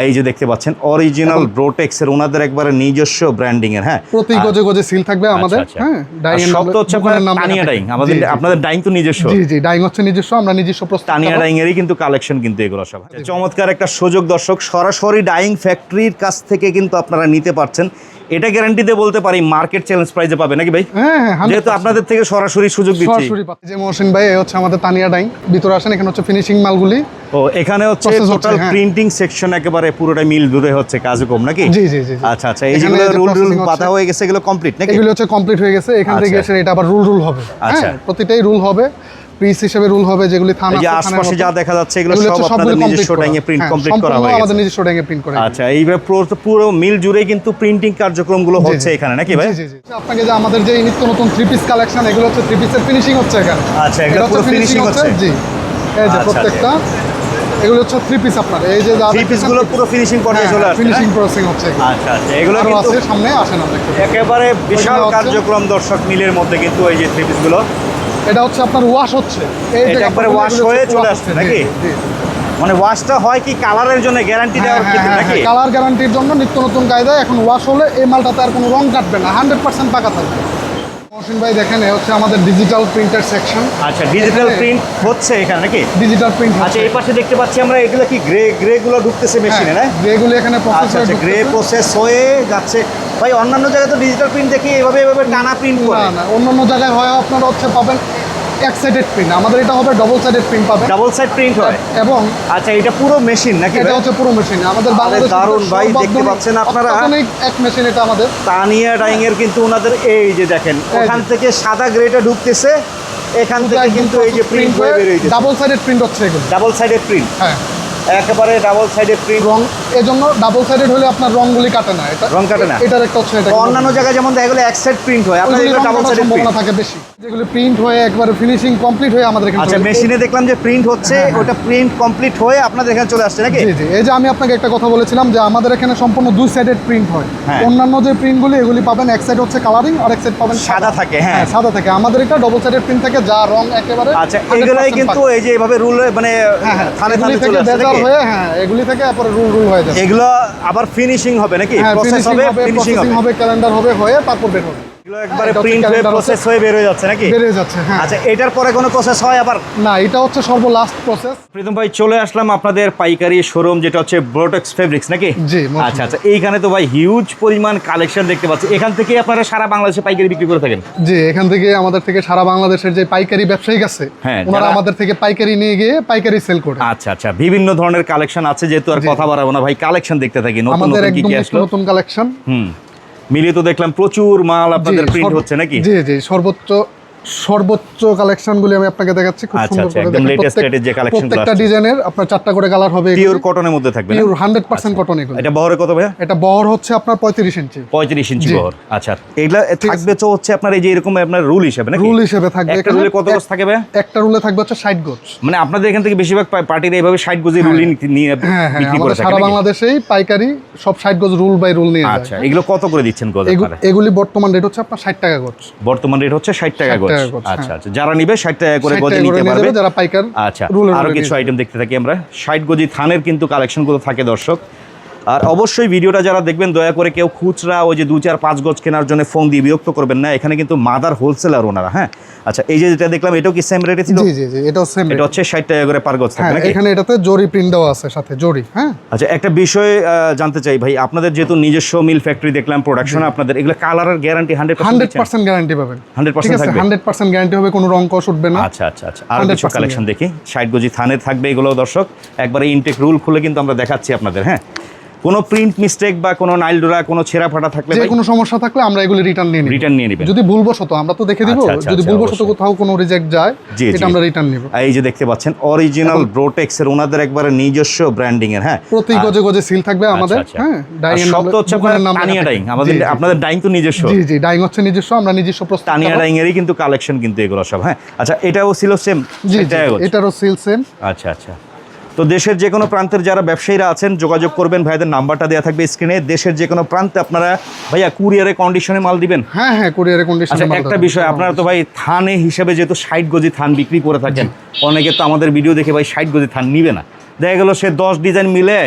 এই যে দেখতে পাচ্ছেন অরিজিনাল ব্রোটেক্স এর ওনাদের একবারে নিজস্ব ব্র্যান্ডিং এর হ্যাঁ? প্রতি গজে গজে সিল থাকবে আমাদের আচ্ছা, আচ্ছা। হ্যাঁ ডাইং সব তো হচ্ছে আপনার তানিয়া ডাইং আমাদের আপনাদের ডাইং তো নিজস্ব। জি জি ডাইং হচ্ছে নিজস্ব আমরা নিজস্ব প্রস্তুত তানিয়া ডাইং এরই কিন্তু কালেকশন কিন্তু এগুলো সব। আচ্ছা, চমৎকার একটা সুযোগ দর্শক সরাসরি ডাইং ফ্যাক্টরির কাছ থেকে কিন্তু আপনারা নিতে পারছেন। এটা গ্যারান্টি দিয়ে বলতে পারি মার্কেট চ্যালেঞ্জ প্রাইজে পাবে নাকি ভাই হ্যাঁ হ্যাঁ যেহেতু আপনাদের থেকে সরাসরি সুযোগ দিচ্ছি সরাসরি পাচ্ছি। যে মহসিন ভাই এই হচ্ছে আমাদের তানিয়া ডাইং ভিতরে আসেন এখানে হচ্ছে ফিনিশিং মালগুলি ও এখানে হচ্ছে টোটাল। প্রিন্টিং সেকশন একেবারে পুরোটা মিল দূরে হচ্ছে কাজকম নাকি জি জি জি। আচ্ছা আচ্ছা এই এখানে যে রুল রুল পাতা হয়ে গেছে এগুলো কমপ্লিট নাকি এগুলো হচ্ছে কমপ্লিট হয়ে গেছে এখান থেকে আচ্ছা। এসে এটা আবার রুল রুল হবে আচ্ছা। হ্যাঁ প্রতিটাই রুল হবে পিস হিসেবে রুল হবে যেগুলি থানা যে আশপাশে যা দেখা যাচ্ছে এগুলো সব আপনাদের নিজস্ব ডাইংয়ে প্রিন্ট কমপ্লিট করা হয়ে হ্যাঁ, আমাদের নিজস্ব ডাইংয়ে প্রিন্ট করা আচ্ছা এইভাবে পুরো পুরো মিল জুড়ে কিন্তু প্রিন্টিং কার্যক্রমগুলো হচ্ছে এখানে নাকি ভাই? জি জি জি। আপনাকে যে আমাদের যে নিত্য নতুন থ্রি পিস কালেকশন এগুলো হচ্ছে থ্রি পিসের ফিনিশিং হচ্ছে এখানে। আচ্ছা, এগুলো পুরো finishing হচ্ছে? জি। এই যে আচ্ছা, প্রত্যেকটা এগুলো হচ্ছে থ্রি পিস আপনার। এই যে থ্রি পিসগুলো পুরো ফিনিশিং পর্যায়ে চলে আসছে ফিনিশিং প্রসেসিং হচ্ছে আচ্ছা আচ্ছা। এগুলো কিন্তু সামনে আসেন আমরা একেবারে বিশাল কার্যক্রম দর্শক মিলের মধ্যে কিন্তু এই যে থ্রি পিসগুলো এটা হচ্ছে আপনার ওয়াশ হচ্ছে। এটা একবারে ওয়াশ হয়ে চলে আসছে নাকি? মানে ওয়াশটা হয় কি কালারের জন্য গ্যারান্টি হ্যাঁ, দেওয়ার হ্যাঁ, ক্ষেত্রে হ্যাঁ, নাকি? হ্যাঁ, কালার গ্যারান্টির জন্য নিত্য নতুন কায়দায় এখন ওয়াশ হলে এই মালটাতে আর কোনো রং কাটবে না হান্ড্রেড পার্সেন্ট পাকা থাকবে। মহসিন ভাই দেখেন হচ্ছে আমাদের ডিজিটাল প্রিন্টার সেকশন আচ্ছা ডিজিটাল প্রিন্ট হচ্ছে এখানে নাকি? ডিজিটাল প্রিন্ট আচ্ছা এই পাশে দেখতে পাচ্ছি আমরা এগুলো কি গ্রে গ্রে গুলো ঢুকতেছে মেশিনে না? যেগুলি এখানে আচ্ছা প্রসেস আচ্ছা গ্রে প্রসেস হয়ে যাচ্ছে। ভাই অন্যান্য জায়গায় তো ডিজিটাল প্রিন্ট দেখি এভাবে এভাবে টানা প্রিন্ট করে। না না অন্যান্য জায়গায় হয় আপনারা হচ্ছে পাবেন এক সাইডেড প্রিন্ট আমাদের এটা হবে ডাবল সাইডেড প্রিন্ট পাবে। ডাবল সাইড প্রিন্ট হয়। এবং আচ্ছা এটা পুরো মেশিন নাকি এটা হচ্ছে পুরো মেশিন আমাদের বাংলাদেশ দারুণ ভাই, দেখতে পাচ্ছেন আপনারা? অনেক এক মেশিন এটা আমাদের। তানিয়া ডাইং এর কিন্তু ওনাদের এই যে দেখেন ওখান থেকে সাদা গ্রেটা ঢুকতেছে এখান থেকে কিন্তু এই যে প্রিন্ট হয়ে বেরিয়ে হইছে ডাবল সাইডেড প্রিন্ট হচ্ছে এগুলো। ডাবল সাইডেড প্রিন্ট হ্যাঁ। একেবারে ডাবল সাইডেড প্রিন্ট রং এজন্য ডাবল সাইডেড হলে আপনার রংগুলি কাটে না এটা রং কাটে না? এটার একটা হচ্ছে এটা অন্যান্য জায়গায় যেমন দেখা গেলো এক সাইড প্রিন্ট হয়। আপনার এগুলো ডাবল সাইডেড প্রিন্ট থাকে বেশি। যেগুলি প্রিন্ট হয়ে একবারে ফিনিশিং কমপ্লিট হয়ে আমাদের এখানে আচ্ছা মেশিনে দেখলাম যে প্রিন্ট হচ্ছে হ্যাঁ, হ্যাঁ। ওটা প্রিন্ট কমপ্লিট হয়ে আপনাদের এখানে চলে আসছে নাকি? জি জি। এই যে আমি আপনাকে একটা কথা বলেছিলাম যে আমাদের এখানে সম্পূর্ণ দুই সাইডেড প্রিন্ট হয়। হ্যাঁ। অন্যান্য যে প্রিন্টগুলি এগুলি পাবেন এক সাইড হচ্ছে কালারিং আর এক সাইড পাবেন সাদা। থাকে, হ্যাঁ। সাদা থাকে। আমাদের এটা ডবল সাইডেড প্রিন্ট থাকে যা রং একেবারে আচ্ছা 100% এগুলাই কিন্তু এই যে এভাবে রুল মানে হ্যাঁ হ্যাঁ। থানে থানে চলে আসছে বেজাল নাকি হয়ে হ্যাঁ এগুলি থেকে তারপরে রুল রুল হয়ে যাবে। এগুলো আবার ফিনিশিং হবে নাকি? হ্যাঁ প্রসেস হবে হবে ফিনিশিং হবে। ক্যালেন্ডার হবে হয়ে তারপর বের হবে। এগুলো একবারে প্রিন্ট হয়ে প্রসেস হয়ে বের হয়ে যাচ্ছে নাকি? বেড়ে যাচ্ছে হ্যাঁ। আচ্ছা এটার পরে কোনো প্রসেস হয় আবার? না এটা হচ্ছে সর্বলাস্ট প্রসেস প্রীতম ভাই চলে আসলাম আপনাদের পাইকারি শোরুম যেটা হচ্ছে ব্রোটেক্স ফেব্রিক্স নাকি? জি, আচ্ছা আচ্ছা এইখানে তো ভাই হিউজ পরিমাণ কালেকশন দেখতে পাচ্ছি। এখান থেকে আপনারা সারা বাংলাদেশে পাইকারি বিক্রি করে থাকেন? জি এখান থেকে আমাদের থেকে সারা বাংলাদেশের যে পাইকারি ব্যবসায়িক আছে হ্যাঁ, ওনারা আমাদের থেকে পাইকারি নিয়ে গিয়ে পাইকারি সেল করে। আচ্ছা আচ্ছা বিভিন্ন ধরনের কালেকশন আছে যেহেতু আর কথা বাড়াবো না ভাই কালেকশন দেখতে থাকি নতুন কি কি আসলো? নতুন কালেকশন হুম। মিলিয়ে তো দেখলাম প্রচুর মাল আপনাদের প্রিন্ট হচ্ছে নাকি? জি জি সর্বোচ্চ সর্বোচ্চ কালেকশন গুলি আমি আপনাকে দেখাচ্ছি খুব আচ্ছা, সুন্দর আচ্ছা, করে একদম দেখেন। latest যে গুলো প্রত্যেকটা ডিজাইনের আপনার চারটা করে কালার হবে পিওর কটনের মধ্যে থাকবে পিওর হান্ড্রেড পার্সেন্ট কটন এগুলো। এটা বহরে কত ভাইয়া? এটা বহর হচ্ছে আপনার পঁয়ত্রিশ ইঞ্চি। পঁয়ত্রিশ ইঞ্চি জি। বহর আচ্ছা। এগুলা থাকবে তো হচ্ছে আপনার এই যে এরকম আপনার রুল হিসেবে নাকি? রুল হিসেবে থাকবে। একটা রুলে কত গজ থাকবে একটা রুলে থাকবে হচ্ছে ষাট গোছ। মানে আপনাদের এখান থেকে বেশিরভাগ পার্টির এইভাবে ষাট গজি রুলি নিয়ে হ্যাঁ হ্যাঁ বিক্রি করে থাকে সারা বাংলাদেশেই পাইকারি সব ষাট গোছ রুল বাই রুল নিয়ে আচ্ছা এগুলো কত করে দিচ্ছেন গজ এগু- এগুলি বর্তমান রেট হচ্ছে আপনার ষাট টাকা গোছ। বর্তমান রেট হচ্ছে ষাট টাকা 60 টাকা গজ, আচ্ছা হ্যাঁ। আচ্ছা। যারা নিবে ষাট টাকা করে 60 গজে নিতে পারবে। যারা পাইকার আচ্ছা আরও কিছু আইটেম দেখতে থাকি আমরা। ষাট গজি থানের কিন্তু কালেকশনগুলো থাকে দর্শক। আর অবশ্যই ভিডিওটা যারা দেখবেন দয়া করে কেউ খুচরা ওই যে দু চার পাঁচ গজ কেনার জন্য ফোন দিয়ে বিরক্ত করবেন না। এখানে কিন্তু মাদার হোলসেলার ওনারা হ্যাঁ? আচ্ছা এই যে যেটা দেখলাম এটাও কি সেম রেটে ছিল? জি জি এটাও সেম এটা হচ্ছে ষাট টাকা করে পার গজ থাকে হ্যাঁ নাকি? এখানে এটাতে জরি প্রিন্ট দেওয়া আছে সাথে জরি হ্যাঁ? আচ্ছা একটা বিষয় জানতে চাই ভাই আপনাদের যেহেতু নিজস্ব মিল ফ্যাক্টরি দেখলাম প্রোডাকশন আপনাদের এগুলো কালারের guarantee hundred hundred percent guarantee পাবেন। 100% থাকবে? হান্ড্রেড পার্সেন্ট গ্যারান্টি হবে কোনো রং কষ উঠবে না। আচ্ছা আচ্ছা আচ্ছা আর 100% কিছু কালেকশন দেখি। ষাট গজি থানে থাকবে এগুলো দর্শক। একবারে ইনটেক রুল খুলে কিন্তু আমরা দেখাচ্ছি আপনাদের হ্যাঁ? কোনো প্রিন্ট মিস্টেক বা কোনো নাইল ডোরা কোনো ছেঁড়া ফাটা থাকলে যে কোনো সমস্যা থাকলে আমরা এগুলি রিটার্ন নিয়ে নিব। রিটার্ন নিয়ে নেবেন। যদি ভুলবশত আমরা তো দেখে দিব আচ্ছা, আচ্ছা, যদি আচ্ছা, ভুলবশত কোথাও কোনো রিজেক্ট যায় এটা আমরা রিটার্ন নিব। এই যে দেখতে পাচ্ছেন অরিজিনাল ব্রোটেক্স এর ওনাদের একবারে নিজস্ব ব্র্যান্ডিং এর হ্যাঁ। প্রতি গজে গজে সিল থাকবে আমাদের। হ্যাঁ ডাইং সব তো হচ্ছে তানিয়া ডাইং আমাদের আপনাদের ডাইং তো নিজস্ব। জি জি ডাইং হচ্ছে নিজস্ব আমরা নিজস্ব প্রস্তুত তানিয়া ডাইং এরই কিন্তু কালেকশন কিন্তু এগুলো সব হ্যাঁ। আচ্ছা এটাও ছিল সেম জি এটারও সিল সেম আচ্ছা আচ্ছা। তো দেশের যে কোনো প্রান্তের যারা ব্যবসায়ীরা আছেন যোগাযোগ করবেন ভাইদের নাম্বারটা দেওয়া থাকবে স্ক্রিনে। দেশের যে কোনো প্রান্তে আপনারা ভাইয়া কুরিয়ারে কন্ডিশনে মাল দিবেন? হ্যাঁ হ্যাঁ কুরিয়ারের কন্ডিশন আচ্ছা একটা বিষয় আপনারা তো ভাই থানে হিসেবে যেহেতু ষাট গজি থান বিক্রি করে থাকেন অনেকে তো আমাদের ভিডিও দেখে ভাই ষাট গজি থান নিবে না। দেখা গেল সে দশ ডিজাইন মিলে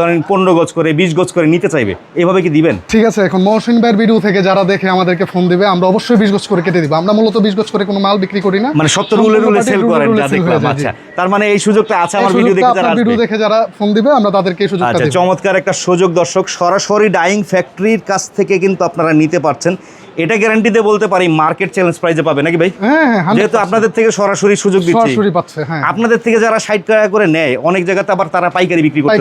ধরেন পনেরো গজ করে বিশ গজ করে নিতে চাইবে। এভাবে কি দিবেন? ঠিক আছে এখন মহসিন ভাইয়ের ভিডিও থেকে যারা দেখে আমাদেরকে ফোন দিবে আমরা অবশ্যই বিশ গজ করে কেটে দিব। আমরা মূলত বিশ গজ করে কোনো মাল বিক্রি করি না। মানে সত্তর রুলে রুলে সেল করেন। আচ্ছা তার মানে এই সুযোগটা আছে আমার ভিডিও দেখে যারা ভিডিও দেখে যারা ফোন দিবে আমরা তাদেরকে এই সুযোগটা আচ্ছা চমৎকার একটা সুযোগ দর্শক। সরাসরি ডাইং ফ্যাক্টরির কাছ থেকে কিন্তু আপনারা নিতে পারছেন। এটা গ্যারান্টি দিয়ে বলতে পারি মার্কেট চ্যালেঞ্জ প্রাইজে পাবে নাকি ভাই? হ্যাঁ হ্যাঁ 100% যেহেতু আপনাদের থেকে সরাসরি সুযোগ দিচ্ছি। সরাসরি পাচ্ছে হ্যাঁ। আপনাদের থেকে যারা ষাট টাকা করে নেয় অনেক জায়গাতে আবার তারা পাইকারি বিক্রি করে।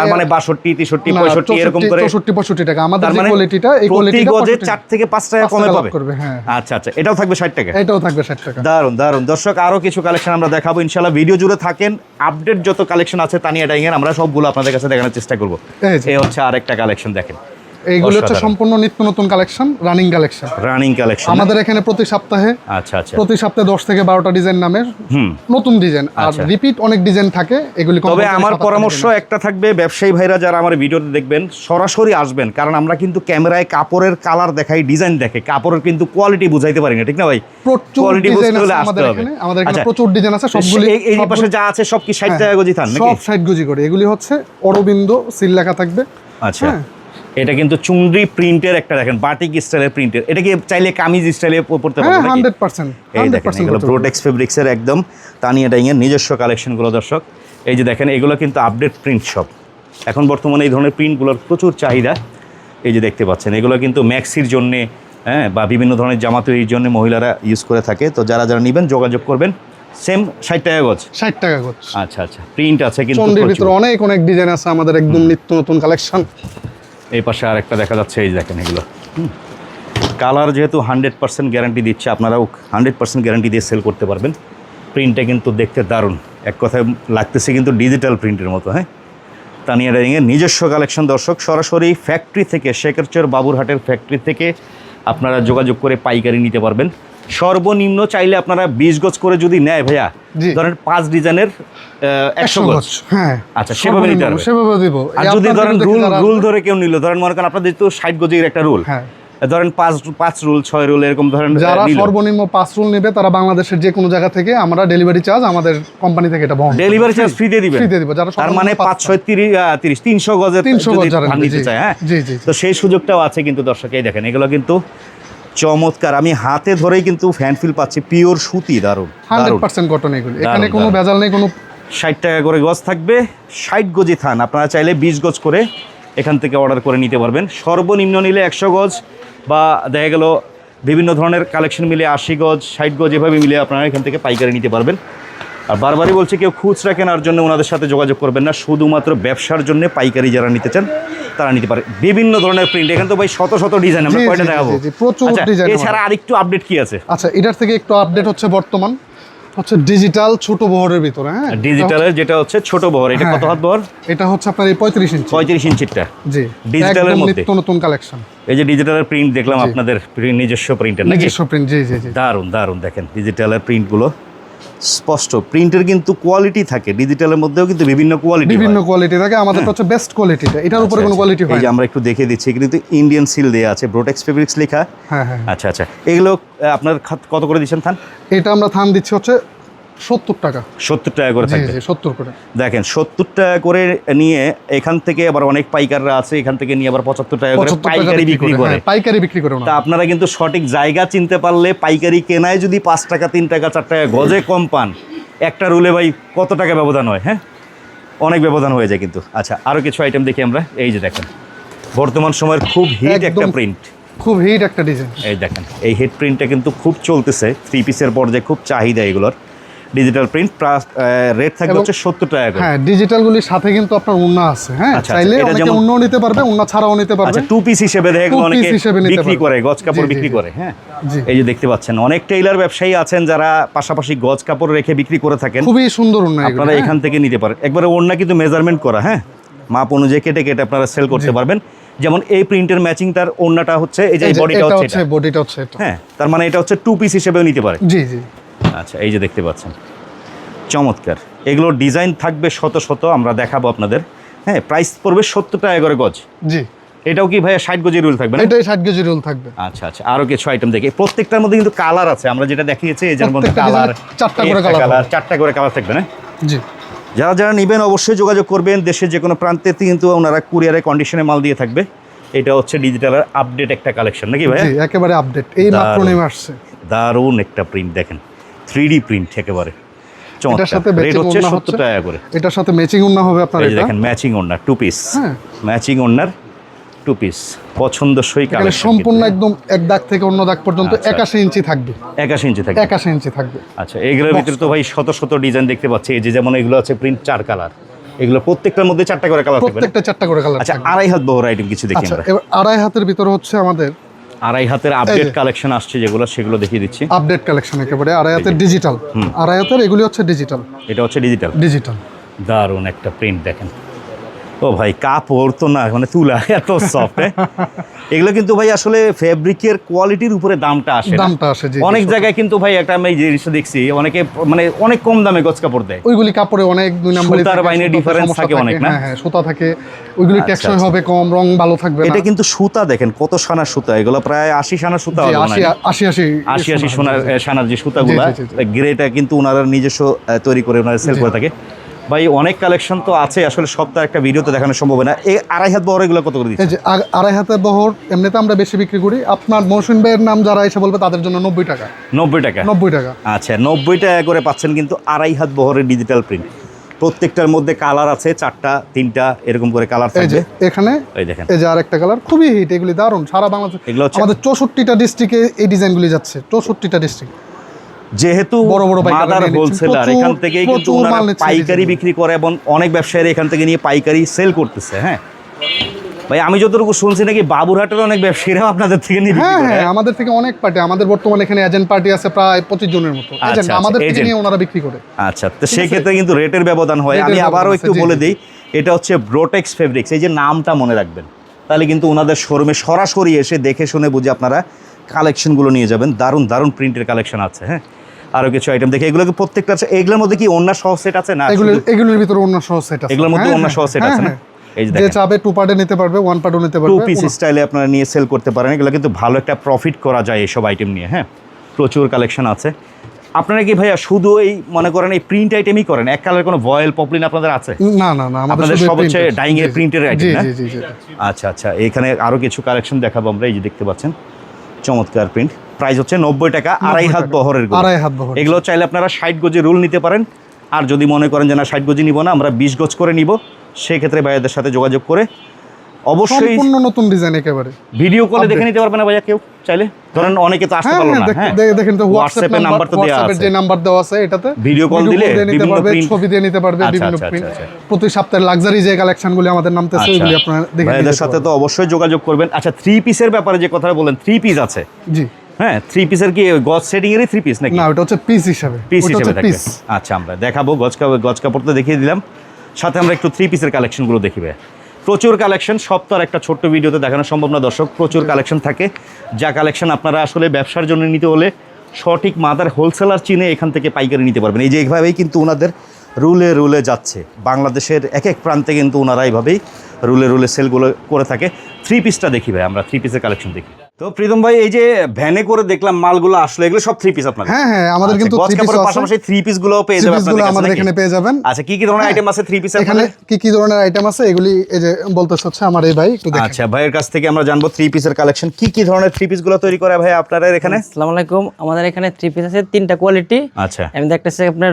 তার মানে বাষট্টি তেষট্টি পঁয়ষট্টি এরকম করে 64 65 টাকা। আমাদের মানে কোয়ালিটিটা এই প্রতি গজে চার থেকে পাঁচ টাকা কমে পাবে। আচ্ছা আচ্ছা এটাও থাকবে ষাট টাকা। এটাও থাকবে 60 টাকা। দারুণ দারুণ দর্শক আরও কিছু কালেকশন আমরা দেখাবো ইনশাল্লাহ ভিডিও জুড়ে থাকেন। আপডেট যত কালেকশন আছে তানিয়া ডাইং এর আমরা সবগুলো আপনাদের কাছে দেখানোর চেষ্টা করব। এই হচ্ছে আরেকটা কালেকশন দেখেন। এইগুলো হচ্ছে সম্পূর্ণ নিত্য নতুন collection running collection running collection আমাদের এখানে প্রতি সপ্তাহে আচ্ছা আচ্ছা। প্রতি সপ্তাহে দশ থেকে বারোটা ডিজাইন নামের নতুন ডিজাইন আর আচ্ছা। রিপিট অনেক ডিজাইন থাকে এগুলি তবে আমার পরামর্শ একটা থাকবে ব্যবসায়ী ভাইরা যারা আমার ভিডিওতে দেখবেন সরাসরি আসবেন কারণ আমরা কিন্তু ক্যামেরায় কাপড়ের কালার দেখাই ডিজাইন দেখে কাপড়ের কিন্তু কোয়ালিটি বুঝাইতে পারি না ঠিক না ভাই? প্রচুর কোয়ালিটি বুঝতে হলে আসতে আমাদের হবে। এখানে আমাদের এখানে আচ্ছা, প্রচুর ডিজাইন আছে সবগুলি এই- পাশে যা আছে সব কি ষাট হ্যাঁ, টাকা গজি থান নাকি? সব সাইড গুজি করে। এগুলি হচ্ছে অরবিন্দ সিল লেখা থাকবে। আচ্ছা। হ্যাঁ। এটা কিন্তু চুনরি প্রিন্টের একটা দেখেন বাটিক স্টাইলের প্রিন্টের। এটা কি চাইলে কামিজ স্টাইলে পড়তে হ্যাঁ পারবে নাকি? হান্ড্রেড পার্সেন্ট এই দেখেন এগুলো প্রোটেক্স ফেব্রিক্সের একদম তানিয়া ডাইংয়ের নিজস্ব কালেকশনগুলো দর্শক। এই যে দেখেন এগুলো কিন্তু আপডেট প্রিন্ট সব এখন বর্তমানে এই ধরনের প্রিন্টগুলোর প্রচুর চাহিদা। এই যে দেখতে পাচ্ছেন এগুলো কিন্তু ম্যাক্সির জন্যে হ্যাঁ বা বিভিন্ন ধরনের জামা তৈরির জন্য মহিলারা ইউজ করে থাকে। তো যারা যারা নেবেন যোগাযোগ করবেন। সেম ষাট টাকা গজ। ষাট টাকা গোছ আচ্ছা আচ্ছা প্রিন্ট আছে কিন্তু। অনেক অনেক ডিজাইন আছে আমাদের একদম নিত্য নতুন কালেকশন এই পাশে আর একটা দেখা যাচ্ছে, এই দেখেন এগুলো। কালার যেহেতু হান্ড্রেড পার্সেন্ট গ্যারান্টি দিচ্ছে, আপনারাও হান্ড্রেড পার্সেন্ট গ্যারান্টি দিয়ে সেল করতে পারবেন। প্রিন্টটা কিন্তু দেখতে দারুণ। এক কথায় লাগতেছে কিন্তু ডিজিটাল প্রিন্টের মতো হ্যাঁ? তানিয়া ডাইংয়ের নিজস্ব কালেকশন, দর্শক, সরাসরি ফ্যাক্টরি থেকে শেখরচর বাবুরহাটের ফ্যাক্টরি থেকে আপনারা যোগাযোগ করে পাইকারি নিতে পারবেন। সর্বনিম্ন চাইলে আপনারা বিশ গজ করে যদি নেয় ভাইয়া ধরেন পাঁচ ডিজাইনের একশো গজ। হ্যাঁ। আচ্ছা, সেভাবে নিতে পারবে। সেভাবে দিব। আর যদি ধরেন রুল রুল ধরে কেউ নিল ধরেন মনে করেন আপনাদের তো ষাট গজির একটা রুল। হ্যাঁ। ধরেন পাঁচ পাঁচ রুল ছয় রুল এরকম ধরেন যারা সর্বনিম্ন পাঁচ রুল নেবে তারা বাংলাদেশের যে কোনো জায়গা থেকে আমরা ডেলিভারি চার্জ আমাদের কোম্পানি থেকে এটা বহন ডেলিভারি চার্জ ফ্রি দিয়ে দিবেন। ফ্রি দিব। যারা তার মানে পাঁচ ছয় তিরিশ তিরিশ তিনশো গজের 300 গজ নিতে চায় হ্যাঁ। তো সেই সুযোগটাও আছে কিন্তু দর্শকেই দেখেন এগুলো কিন্তু চমৎকার। আমি হাতে ধরেই কিন্তু ফ্যান ফিল পাচ্ছি পিওর সুতি দারুণ হান্ড্রেড পার্সেন্ট কটন এগুলি। এখানে কোনো। ভেজাল নেই কোনো ষাট টাকা করে গজ থাকবে ষাট গজি থান। আপনারা চাইলে বিশ গজ করে এখান থেকে অর্ডার করে নিতে পারবেন। সর্বনিম্ন নিলে একশো গজ বা দেখা গেল বিভিন্ন ধরনের কালেকশন মিলে আশি গজ ষাট গজ এভাবে মিলে আপনারা এখান থেকে পাইকারি নিতে পারবেন। আর বারবারই বলছি কেউ খুচরা কেনার জন্য ওনাদের সাথে যোগাযোগ করবেন না। শুধুমাত্র ব্যবসার জন্য পাইকারি যারা নিতে চান তারা নিতে পারে। বিভিন্ন ধরনের প্রিন্ট এখানে তো ভাই শত শত ডিজাইন আমরা কয়টা দেখাবো? জি, জি, প্রচুর আচ্ছা, design এছাড়া আরেকটু আপডেট কি আছে? আচ্ছা এটার থেকে একটু আপডেট হচ্ছে বর্তমান। হচ্ছে ডিজিটাল ছোট বহরের ভিতরে হ্যাঁ? ডিজিটালের যেটা হচ্ছে ছোট বহর এটা হ্যাঁ, কত হাত বহর? এটা হচ্ছে আপনার এই পঁয়ত্রিশ ইঞ্চি। পঁয়ত্রিশ ইঞ্চিটা জি ডিজিটালের মধ্যে? নিত্য নতুন কালেকশন এই যে ডিজিটালের প্রিন্ট দেখলাম আপনাদের নিজস্ব প্রিন্টের নাকি? নিজস্ব প্রিন্ট জি জি জি। দারুণ দারুণ দেখেন ডিজিটালের প্রিন্টগুলো স্পষ্ট। প্রিন্টের কিন্তু কোয়ালিটি থাকে ডিজিটালের মধ্যেও কিন্তু বিভিন্ন কোয়ালিটি বিভিন্ন কোয়ালিটি থাকে আমাদের হচ্ছে বেস্ট কোয়ালিটিটা এটার উপরে কোনো কোয়ালিটি এই হয় যে আমরা একটু দেখে দিচ্ছি কিন্তু ইন্ডিয়ান সিল দেয়া আছে ব্রোটেক্স ফেব্রিক্স লেখা। হ্যাঁ হ্যাঁ আচ্ছা আচ্ছা। এগুলো আপনার কত করে দিচ্ছেন থান? এটা আমরা থান দিচ্ছি হচ্ছে সত্তর টাকা। সত্তর টাকা করে থাকবে। সত্তর করে। দেখেন সত্তর টাকা করে নিয়ে এখান থেকে আবার অনেক পাইকাররা আছে এখান থেকে নিয়ে আবার পঁচাত্তর টাকা করে পাইকারি বিক্রি করে হ্যাঁ, পাইকারি বিক্রি করে তা আপনারা কিন্তু সঠিক জায়গা চিনতে পারলে পাইকারি কেনায় যদি পাঁচ টাকা তিন টাকা চার টাকা গজে কম পান একটা রুলে ভাই কত টাকা ব্যবধান হয় হ্যাঁ? অনেক ব্যবধান হয়ে যায় কিন্তু। আচ্ছা আরও কিছু আইটেম দেখি আমরা। এই যে দেখেন বর্তমান সময়ের খুব হিট একটা প্রিন্ট খুব হিট একটা ডিজাইন এই দেখেন এই হিট প্রিন্টটা কিন্তু খুব চলতেছে। থ্রি পিসের পর্যায়ে খুব চাহিদা এগুলোর। ডিজিটাল প্রিন্ট প্লাস রেট থাকবে হচ্ছে সত্তর টাকা করে। হ্যাঁ ডিজিটাল গুলির সাথে কিন্তু আপনার উন্না আছে হ্যাঁ? আচ্ছা, চাইলে এটা অনেকে যেমন- উন্নাও নিতে পারবে উন্না ছাড়াও নিতে পারবে। আচ্ছা টু পিস হিসেবে দেখা অনেকে বিক্রি করে গজ কাপড় বিক্রি করে হ্যাঁ? এই যে দেখতে পাচ্ছেন অনেক টেইলার ব্যবসায়ী আছেন যারা পাশাপাশি গজ কাপড় রেখে বিক্রি করে থাকেন। খুবই সুন্দর উন্না এগুলো আপনারা হ্যাঁ। এখান থেকে নিতে পারেন। একবারে ওড়না কিন্তু মেজারমেন্ট করা হ্যাঁ? মাপ অনুযায়ী কেটে কেটে আপনারা সেল করতে পারবেন। যেমন এই প্রিন্টের ম্যাচিং তার ওড়নাটা হচ্ছে এই যে বডিটা হচ্ছে। বডিটা হচ্ছে এটা। হ্যাঁ তার মানে এটা হচ্ছে টু পিস হিসেবেও নিতে পারে। জি জি। আচ্ছা এই যে দেখতে পাচ্ছেন। চমৎকার। এগুলোর ডিজাইন থাকবে শত শত আমরা দেখাবো আপনাদের। হ্যাঁ প্রাইস পড়বে সত্তর টাকা করে গজ। জি। এটাও কি ভাইয়া ষাট গজের রুল থাকবে না? এটাই ষাট কেজি রোল থাকবে। আচ্ছা আচ্ছা আরও কিছু আইটেম দেখি। প্রত্যেকটার মধ্যে কিন্তু কালার আছে। আমরা যেটা দেখিয়েছি এর মধ্যে কালার চারটা করে কালার চারটা করে কালার থাকবে না? জি। যারা যারা নেবেন অবশ্যই যোগাযোগ করবেন। দেশের যে কোনো প্রান্তে কিন্তু ওনারা কুরিয়ারে কন্ডিশনে মাল দিয়ে থাকবে। এটা হচ্ছে ডিজিটালের আপডেট একটা কালেকশন নাকি ভাই একেবারে আপডেট এই মাত্র নেমে আসছে। দারুণ একটা প্রিন্ট দেখেন। থ্রি ডি প্রিন্ট একেবারে। চমৎকার। সাথে রেট হচ্ছে সত্তর টাকা করে। এটার সাথে ম্যাচিং উন্না হবে আপনার এটা? দেখেন ম্যাচিং ওড়না টু পিস। ম্যাচিং ওড়নার টু পিস পছন্দসই কালেকশন সম্পূর্ণ একদম এক দাগ থেকে অন্য দাগ পর্যন্ত আচ্ছা। একাশি ইঞ্চি থাকবে। একাশি ইঞ্চি থাকে একাশি ইঞ্চি থাকবে। আচ্ছা এগুলোর ভিতরে তো ভাই শত শত ডিজাইন দেখতে পাচ্ছি। এই যে যেমন এগুলো আছে প্রিন্ট চার কালার এগুলো প্রত্যেকটার মধ্যে চারটা করে কালার প্রত্যেকটা চারটা করে কালার আচ্ছা আড়াই হাত বহর আইটেম কিছু দেখি আচ্ছা আমরা। আড়াই হাতের ভিতরে হচ্ছে আমাদের আড়াই হাতের আপডেট কালেকশন আসছে যেগুলো সেগুলো দেখিয়ে দিচ্ছি। আপডেট কালেকশন একেবারে আড়াই হাতের ডিজিটাল আড়াই হাতের এগুলি হচ্ছে ডিজিটাল এটা হচ্ছে ডিজিটাল ডিজিটাল দারুণ একটা প্রিন্ট দেখেন। ও ভাই কাপড় তো না মানে তুলা এত সফট এগুলো কিন্তু ভাই আসলে ফেব্রিকের কোয়ালিটির উপরে দামটা আসে দামটা আসে জি অনেক জায়গায় কিন্তু ভাই একটা আমি যে জিনিসটা দেখছি অনেকে মানে অনেক কম দামে গছ কাপড় দেয় ওইগুলি কাপড়ে অনেক দুই নম্বরে সুতার বাইনে সমস্যা থাকে অনেক, না? হ্যাঁ হ্যাঁ সুতা থাকে ওইগুলি আচ্ছা, টেকসই আচ্ছা। হবে কম রং ভালো থাকবে না এটা কিন্তু সুতা দেখেন কত সানার সুতা এগুলো প্রায় আশি সানার সুতা হবে মনে আশি হয়। আশি আশি আশি আশি সোনা, সোনার সানার যে সুতাগুলা। গ্রেটা কিন্তু ওনারা নিজস্ব তৈরি করে ওনারা সেল করে থাকে ভাই অনেক কালেকশন তো আছে আসলে সব তো একটা ভিডিওতে দেখানো সম্ভব না। এই আড়াই হাত বহর এগুলো কত করে দিচ্ছে যে আড়াই হাতের বহর এমনিতে আমরা বেশি বিক্রি করি। আপনার মৌসুম ভাইয়ের নাম যারা এসে বলবে তাদের জন্য নব্বই টাকা। নব্বই টাকা? নব্বই টাকা। আচ্ছা নব্বই টাকা করে পাচ্ছেন কিন্তু আড়াই হাত বহরের ডিজিটাল প্রিন্ট প্রত্যেকটার মধ্যে কালার আছে চারটা তিনটা এরকম করে কালার থাকবে। এখানে এই দেখেন। এই যে আরেকটা কালার খুবই হিট এগুলি দারুণ। সারা বাংলাদেশ আমাদের চৌষট্টিটা ডিস্ট্রিক্টে এই ডিজাইনগুলি যাচ্ছে চৌষট্টিটা ডিস্ট্রিক্ট যেহেতু বড় বড় নিয়ে হোলসেলার এখান থেকেই কিন্তু ওনারা পাইকারি বিক্রি করে এবং অনেক ব্যবসায়ীরা এখান থেকে নিয়ে পাইকারি সেল করতেছে হ্যাঁ? ভাই আমি যতটুকু শুনছি নাকি বাবুরহাটের অনেক ব্যবসায়ীরাও আপনাদের থেকে নিয়ে হ্যাঁ হ্যাঁ আমাদের থেকে অনেক পার্টি আমাদের বর্তমানে এখানে এজেন্ট পার্টি আছে প্রায় পঁচিশ জনের মতো। আচ্ছা, এজেন্ট আচ্ছা, আমাদের থেকে নিয়ে ওনারা বিক্রি করে। আচ্ছা তো সেই ক্ষেত্রে কিন্তু রেটের ব্যবধান হয়। আমি আবারও একটু বলে। দিই এটা হচ্ছে ব্রোটেক্স ফেব্রিক্স এই যে নামটা মনে রাখবেন তাহলে কিন্তু ওনাদের শোরুমে সরাসরি এসে দেখে শুনে বুঝে আপনারা কালেকশনগুলো নিয়ে যাবেন। দারুণ দারুণ প্রিন্টের কালেকশন আছে হ্যাঁ? আরও কিছু আইটেম দেখে এগুলোকে প্রত্যেকটা আছে এগুলোর মধ্যে কি অন্য সহ সেট আছে না এগুলো এগুলোর ভিতরে অন্য সহ সেট আছে। এগুলোর মধ্যে অন্য সহ হ্যাঁ, সেট হ্যাঁ, আছে না? হ্যাঁ। এই যে যে চাবে টু পার্টে নিতে পারবে ওয়ান পার্টও নিতে টু পিস স্টাইলে আপনারা নিয়ে সেল করতে পারেন এগুলো কিন্তু ভালো একটা প্রফিট করা যায় এসব আইটেম নিয়ে হ্যাঁ? প্রচুর কালেকশন আছে। আপনারা কি ভাইয়া শুধু এই মনে করেন এই প্রিন্ট আইটেমই করেন? এক কালার কোনো ভয়েল পপলিন আপনাদের আছে? না না না আমাদের সব হচ্ছে dying এর জি জি। আচ্ছা আচ্ছা এখানে আরও কিছু কালেকশন দেখাবো আমরা এই যে দেখতে পাচ্ছেন। চমৎকার প্রিন্ট প্রাইস হচ্ছে নব্বই টাকা আড়াই হাত বহরের আড়াই হাত বহর। এগুলো চাইলে আপনারা ষাট গজে রুল নিতে পারেন। আর যদি মনে করেন যে না ষাট গজি নিব না আমরা বিশ গজ করে নিব সেক্ষেত্রে ভাইয়াদের সাথে যোগাযোগ করে অবশ্যই সম্পূর্ণ নতুন ডিজাইন একেবারে। ভিডিও কলে দেখে নিতে পারবে না ভাইয়া কেউ চাইলে। ধরেন অনেকে তো আসতে হ্যাঁ পারল হ্যাঁ না হ্যাঁ। দেখেন তো হোয়াটসঅ্যাপ নাম্বার তো দেওয়া আছে। যে নাম্বার দেওয়া আছে এটাতে Video call দিলে বিভিন্ন print- ছবি দিয়ে নিতে পারবে আচ্ছা, বিভিন্ন আচ্ছা, প্রিন্ট আচ্ছা, প্রতি সপ্তাহে লাক্সারি যে কালেকশনগুলি আমাদের নামতেছে আচ্ছা। ওইগুলি আপনারা দেখে সাথে তো অবশ্যই যোগাযোগ করবেন। আচ্ছা থ্রি পিসের ব্যাপারে যে কথাটা বলেন থ্রি পিস আছে। জি। হ্যাঁ থ্রি পিসের কি গজ সেটিং এরই থ্রি পিস নাকি? না ওটা হচ্ছে পিস হিসাবে। পিস হিসেবে আচ্ছা আমরা দেখাবো গজ কাপড় গজ কাপড় তো দেখিয়ে দিলাম। সাথে আমরা একটু থ্রি পিসের কালেকশনগুলো দেখিবে প্রচুর কালেকশন সব তো একটা ছোট্ট ভিডিওতে দেখানো সম্ভব না দর্শক, প্রচুর কালেকশন থাকে। যা কালেকশন আপনারা আসলে ব্যবসার জন্য নিতে হলে সঠিক মাদার হোলসেলার চিনে এখান থেকে পাইকারি নিতে পারবেন। এই যে এইভাবেই কিন্তু ওনাদের রুলে রুলে যাচ্ছে। বাংলাদেশের এক এক প্রান্তে কিন্তু ওনারা এইভাবেই রুলে রুলে সেলগুলো করে থাকে। থ্রি পিসটা দেখি ভাই, আমরা থ্রি পিসের কালেকশন দেখি। তো প্রীতম ভাই এই যে ভ্যানে করে দেখলাম মালগুলো আসলে এগুলো সব থ্রি পিস আপনার হ্যাঁ হ্যাঁ আমাদের কিন্তু গজ থ্রি পিস পাশাপাশি থ্রি পিসগুলো পেয়ে যাবেন আপনাদের আমাদের এখানে পেয়ে যাবেন। আচ্ছা কি কি ধরনের হ্যাঁ। আইটেম আছে থ্রি পিসের এখানে কি কি ধরনের আইটেম আছে এগুলি এই যে বলতে হচ্ছে আমার এই ভাই একটু দেখেন। আচ্ছা ভাইয়ের কাছ থেকে আমরা জানব থ্রি পিসের কালেকশন কি কি ধরনের থ্রি পিসগুলো তৈরি করে ভাই আপনারা এখানে? হ্যাঁ। আসসালামু আলাইকুম। আমাদের এখানে থ্রি পিস আছে তিনটা কোয়ালিটি আচ্ছা। আমি দেখতেছি আপনার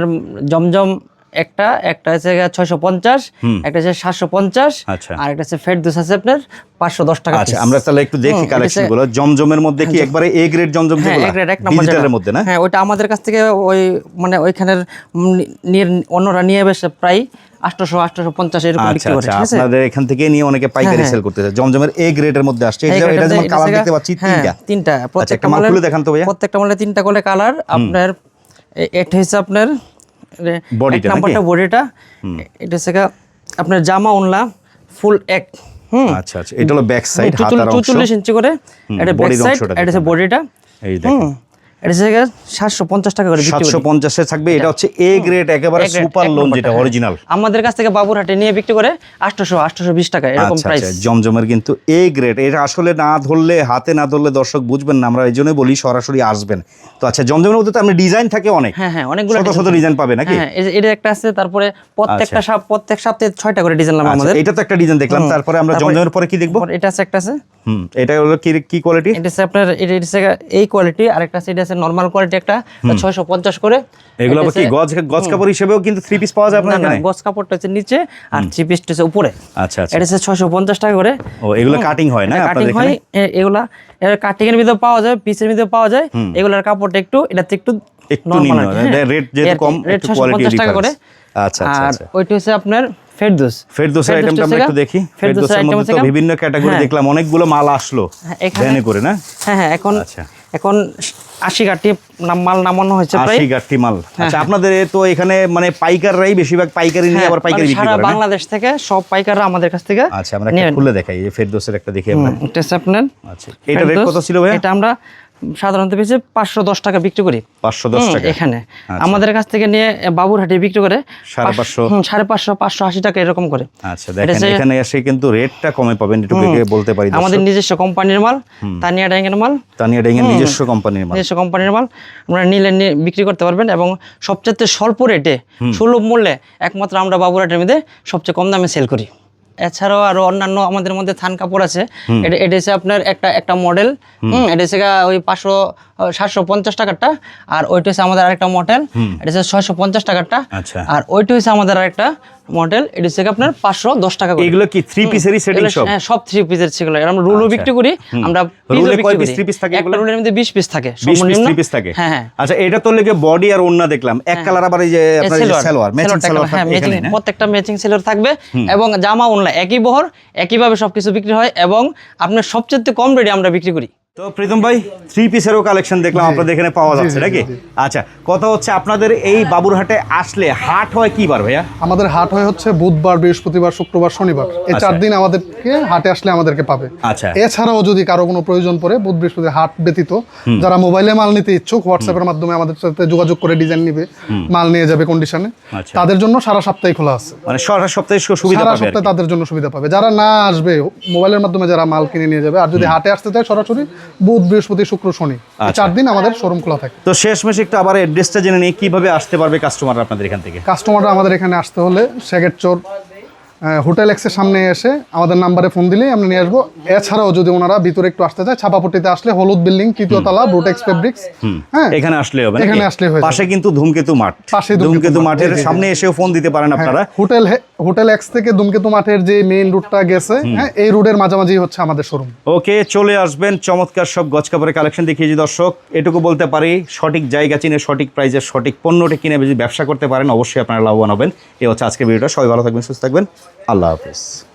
জমজম একটা একটা হচ্ছে ছয়শো পঞ্চাশ একটা হচ্ছে সাতশো পঞ্চাশ আচ্ছা। আর একটা হচ্ছে ফেরদুস আছে আপনার পাঁচশো দশ টাকা আচ্ছা piece। আমরা তাহলে একটু দেখি কালেকশনগুলো। জমজমের মধ্যে কি একবারে এ গ্রেড জমজম হ্যাঁ ডিজিটালের মধ্যে না? হ্যাঁ ওইটা আমাদের কাছ থেকে ওই মানে ওইখানের নিয়ে অন্যরা নিয়ে বেশ প্রায় আটশোশো আটশোশো পঞ্চাশ এরকম আচ্ছা বিক্রি করে আচ্ছা আছে? আপনাদের এখান থেকে নিয়ে অনেকে পাইকারি হ্যাঁ, সেল করতেছে। জমজমের এ গ্রেডের মধ্যে আসছে। এটা যেমন কালার দেখতে পাচ্ছি হ্যাঁ, তিনটা। তিনটা। আচ্ছা প্রত্যেকটা মাল দেখান তো ভাইয়া। প্রত্যেকটা মালে তিনটা করে কালার আপনার এটা হচ্ছে আপনার এক নাম্বারটা? বডিটা এটা। সেটা আপনার জামা উনলা ফুল এক হুম। আচ্ছা আচ্ছা। এটা হলো ব্যাক সাইড হাতার অংশ। চুচল্লিশ ইঞ্চি করে। এটা ব্যাক সাইড এটা বডিটা এই দেখেন। এটা হচ্ছে সাতশো পঞ্চাশ টাকা করে সাতশো পঞ্চাশে থাকবে এটা হচ্ছে এ গ্রেড একেবারে সুপার লোন যেটা হ্যাঁ। অরিজিনাল আমাদের কাছ থেকে বাবুরহাটে নিয়ে বিক্রি করে আটশোশো আটশোশো বিশ টাকা এরকম আচ্ছা প্রাইস আচ্ছা জমজমের কিন্তু এ গ্রেড এটা আসলে না ধরলে হাতে না ধরলে দর্শক বুঝবেন না আমরা এই জন্যই বলি সরাসরি আসবেন। তো আচ্ছা জমজমের মধ্যে তো আপনি ডিজাইন থাকে অনেক। হ্যাঁ হ্যাঁ অনেকগুলো ডিজাইন পাবে নাকি? হ্যাঁ এটা একটা আছে তারপরে প্রত্যেকটা আচ্ছা। প্রত্যেক সপ্তাহে ছয়টা করে ডিজাইন নামে আমাদের। এটা তো একটা ডিজাইন দেখলাম তারপরে আমরা জমজমের পরে কি দেখব? এটা আছে একটা আছে। হুম এটা হলো কি কি কোয়ালিটি এটা হচ্ছে আপনার এটা এটা হচ্ছে এই কোয়ালিটি আর একটা আছে এটা আছে নর্মাল কোয়ালিটি একটা ছয়শো পঞ্চাশ করে। এগুলো এটা কি গজ গজ কাপড় হিসেবেও কিন্তু থ্রি পিস পাওয়া যায় আপনার এখানে? গজ কাপড়টা হচ্ছে নিচে আর থ্রি পিসটা হচ্ছে উপরে। আচ্ছা আচ্ছা। এটা হচ্ছে ছয়শো পঞ্চাশ টাকা করে। ও এগুলো কাটিং হয় না আপনাদের এখানে? এ- এগুলা এর কাটিং এর ভিতরে পাওয়া যায় পিসের ভিতরে পাওয়া যায়। এগুলার কাপড়টা একটু এটাতে একটু একটু নিম্ন, হ্যাঁ। রেট যেহেতু কম, একটু 650 quality টাকা করে। আচ্ছা, আচ্ছা, আর আচ্ছা। ওইটা হচ্ছে আপনার ফেরদৌস। ফেরদোসের আইটেমটা আমরা একটু দেখি। ফেরদোসের মধ্যে তো বিভিন্ন ক্যাটাগরি হ্যাঁ। দেখলাম। অনেকগুলো মাল আসলো। হ্যাঁ, ভ্যানে করে না? হ্যাঁ হ্যাঁ এখন আচ্ছা। এখন আশি নাম- মাল নামানো প্রায়। আশি গাঠি মাল আচ্ছা আপনাদের তো এখানে মানে পাইকাররাই বেশিরভাগ পাইকারি নিয়ে হ্যাঁ, আবার পাইকারি মানে বিক্রি করে বাংলাদেশ থেকে সব পাইকাররা আমাদের কাছ থেকে আচ্ছা আমরা খুলে দেখাই এই ফেরদোসের একটা দেখি আমরা। এটা আপনার আচ্ছা এটা রেট কত ছিল ভাই এটা আমরা সাধারণত পেয়েছি পাঁচশো দশ টাকা বিক্রি করি। পাঁচশো দশ টাকা? এখানে। আচ্ছা। আমাদের কাছ থেকে নিয়ে বাবুরহাটে বিক্রি করে সাড়ে পাঁচশো। সাড়ে পাঁচশো পাঁচশো আশি টাকা এরকম করে। আচ্ছা দেখেন এখানে এসে কিন্তু রেটটা কমে পাবেন একটু বলতে পারি আমাদের নিজস্ব কোম্পানির মাল তানিয়া ড্যাঙ্গের মাল। তানিয়া ডেঙ্গের নিজস্ব কোম্পানির মাল। নিজস্ব কোম্পানির মাল আমরা নিলে নিয়ে বিক্রি করতে পারবেন এবং সবচেয়ে স্বল্প রেটে সুলভ মূল্যে একমাত্র আমরা বাবুরহাটের মধ্যে সবচেয়ে কম দামে সেল করি। এছাড়াও আরও অন্যান্য আমাদের মধ্যে থান কাপড় আছে। এটা এটা হচ্ছে আপনার একটা একটা মডেল হুম। এটা হচ্ছে ওই পাঁচশো সাতশো পঞ্চাশ টাকারটা। আর ওইটা হচ্ছে আমাদের আরেকটা মডেল এটা হচ্ছে ছয়শো পঞ্চাশ টাকারটা। আচ্ছা। আর ওইটা হচ্ছে আমাদের আরেকটা মডেল এটা হচ্ছে আপনার পাঁচশো দশ টাকা করে। এগুলো কি থ্রি পিসেরই সেটিং সব? হ্যাঁ সব থ্রি পিসের সেগুলো আমরা রুলও আচ্ছা। বিক্রি করি আমরা রুলে কয় করি। three piece থাকে একটা রুলের মধ্যে বিশ পিস থাকে বিশ পিস থ্রি পিস থাকে। হ্যাঁ হ্যাঁ। আচ্ছা এটা তো লেগে বডি আর ওন্না দেখলাম। এক কালার আবার এই যে আপনার সালোয়ার ম্যাচিং সালোয়ার হ্যাঁ ম্যাচিং প্রত্যেকটা ম্যাচিং সেলোয়ার থাকবে এবং জামা ওনলা একই বহর একইভাবে সবকিছু বিক্রি হয় এবং আপনার সবচেয়ে কম রেটে আমরা বিক্রি করি। তো প্রীতম ভাই থ্রি পিসেরও কালেকশন দেখলাম আপনাদের এখানে পাওয়া যাচ্ছে নাকি? আচ্ছা কথা হচ্ছে আপনাদের এই বাবুরহাটে আসলে হাট হয় কি বার ভাইয়া? আমাদের হাট হয় হচ্ছে বুধবার বৃহস্পতিবার শুক্রবার শনিবার। এই চার দিন আমাদেরকে হাটে আসলে আমাদেরকে পাবে। আচ্ছা। এছাড়াও যদি কারও কোনো প্রয়োজন পড়ে বুধ বৃহস্পতি হাট ব্যতীত যারা মোবাইলে মাল নিতে ইচ্ছুক হোয়াটসঅ্যাপের মাধ্যমে আমাদের সাথে যোগাযোগ করে ডিজাইন নিবে মাল নিয়ে যাবে কন্ডিশনে আচ্ছা। তাদের জন্য সারা সপ্তাহে খোলা আছে। মানে সারা সপ্তাহে সুবিধা সারা সপ্তাহে তাদের জন্য সুবিধা পাবে। যারা না আসবে মোবাইলের মাধ্যমে যারা মাল কিনে নিয়ে যাবে আর যদি হাটে আসতে চায় সরাসরি বুধ বৃহস্পতি শুক্র শনি। আচ্ছা। চার দিন আমাদের শোরুম খোলা থাকে। তো শেষমেশ একটু আবার অ্যাড্রেসটা জেনে নিয়ে কীভাবে আসতে পারবে কাস্টমার আপনাদের এখান থেকে? কাস্টমাররা আমাদের এখানে আসতে হলে সেগেট চোর হোটেল এক্সের সামনে এসে আমাদের নাম্বারে ফোন দিলেই আমরা নিয়ে আসব। এছাড়াও যদি ওনারা ভিতরে একটু আসতে চায় ছাপাপট্টিতে আসলে হলুদ বিল্ডিং তৃতীয় তলা ব্রুটেক্স ফেব্রিক্স হ্যাঁ। এখানে আসলে হবে এখানে আসলেই হয়ে পাশে কিন্তু ধূমকেতু মাঠ। পাশে ধূমকেতু ধূমকেতু মাঠের। সামনে এসেও ফোন দিতে পারেন আপনারা। হোটেল হোটেল এক্স থেকে দুমকেতু মাঠের যে মেইন রুটটা গেছে হ্যাঁ এই রুটের মাঝামাঝি হচ্ছে আমাদের শোরুম ওকে চলে আসবেন। চমৎকার সব গজ কাপড়ের কালেকশন দেখিয়েছি দর্শক। এটুকু বলতে পারি সঠিক জায়গা চিনে সঠিক প্রাইজে সঠিক পণ্যটি কিনে যদি ব্যবসা করতে পারেন অবশ্যই আপনারা লাভবান হবেন। এই হচ্ছে আজকের ভিডিওটা সবাই ভালো থাকবেন সুস্থ থাকবেন। আল্লাহ হাফিজ